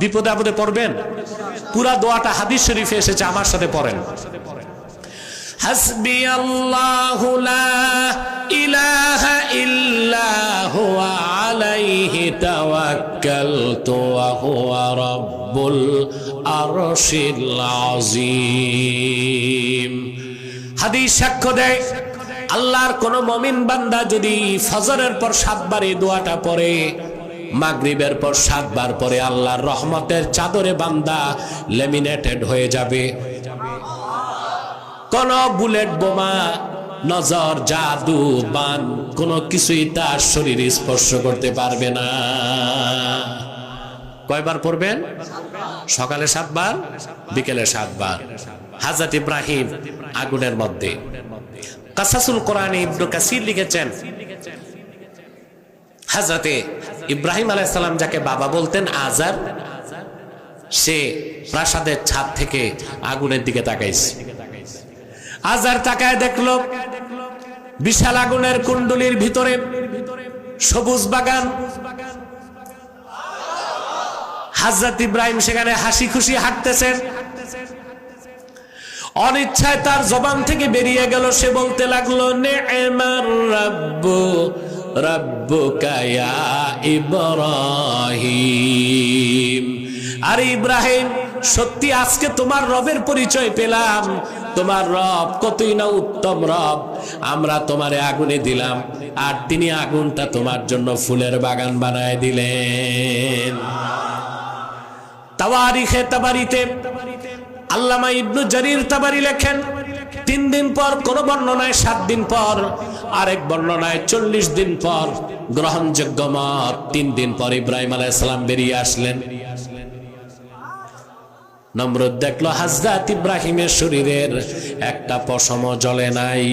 বিপদে আপদে পড়বেন। পুরা দোয়াটা হাদিস শরীফে এসেছে, আমার সাথে পড়েন। হাসবি হাদিস আল্লাহর কোন মমিন বান্দা যদি ফজরের পর সাতবার এই দোয়াটা পড়ে মাগরিবের পর সাতবার পরে আল্লাহর রহমতের চাদরে বান্দা লেমিনেটেড হয়ে যাবে। কোন বুলেট বোমা, নজর, জাদু, বান, কোন কিছুই তার শরীর স্পর্শ করতে পারবে না। কয়বার পড়বেন? সকালে সাতবার, বিকেলে সাতবার। হাজরত ইব্রাহিম আগুনের মধ্যে। কাসাসুল কোরআনে ইবনু কাসির লিখেছেন হাজরতে ইব্রাহিম আলাইসালাম যাকে বাবা বলতেন আজার, সে প্রাসাদের ছাদ থেকে আগুনের দিকে তাকাইছে। আজার তাকায় দেখল বিশাল আগুনের কুণ্ডলির ভিতরে সবুজ বাগান। হাজরত ইব্রাহিম সেখানে হাসি খুশি হাঁটতেছেন। অনিচ্ছায় তার জবান থেকে বেরিয়ে গেল, সে বলতে লাগল, নেমার রাব্বু রাব্বু কায়া ইব্রাহিম। আরে ইব্রাহিম, সত্যি আজকে তোমার রবের পরিচয় পেলাম। তোমার রব কতই না উত্তম রব। আমরা তোমারে আগুনে দিলাম, আর তিনি আগুনটা তোমার জন্য ফুলের বাগান বানায় দিলেন। তাওয়ারিখে তাবারিতে আল্লামা ইবনু জারির তাবারি লেখেন তিন দিন পর, কোন বর্ণনায় সাত দিন পর, আরেক বর্ণনায় চল্লিশ দিন পর, গ্রহণযোগ্য মত। তিন দিন পর ইব্রাহিম আলাইসালাম বেরিয়ে আসলেন। নমরুদ দেখল, হাজরাত ইব্রাহিমের শরীরের একটা পশম জলে নাই।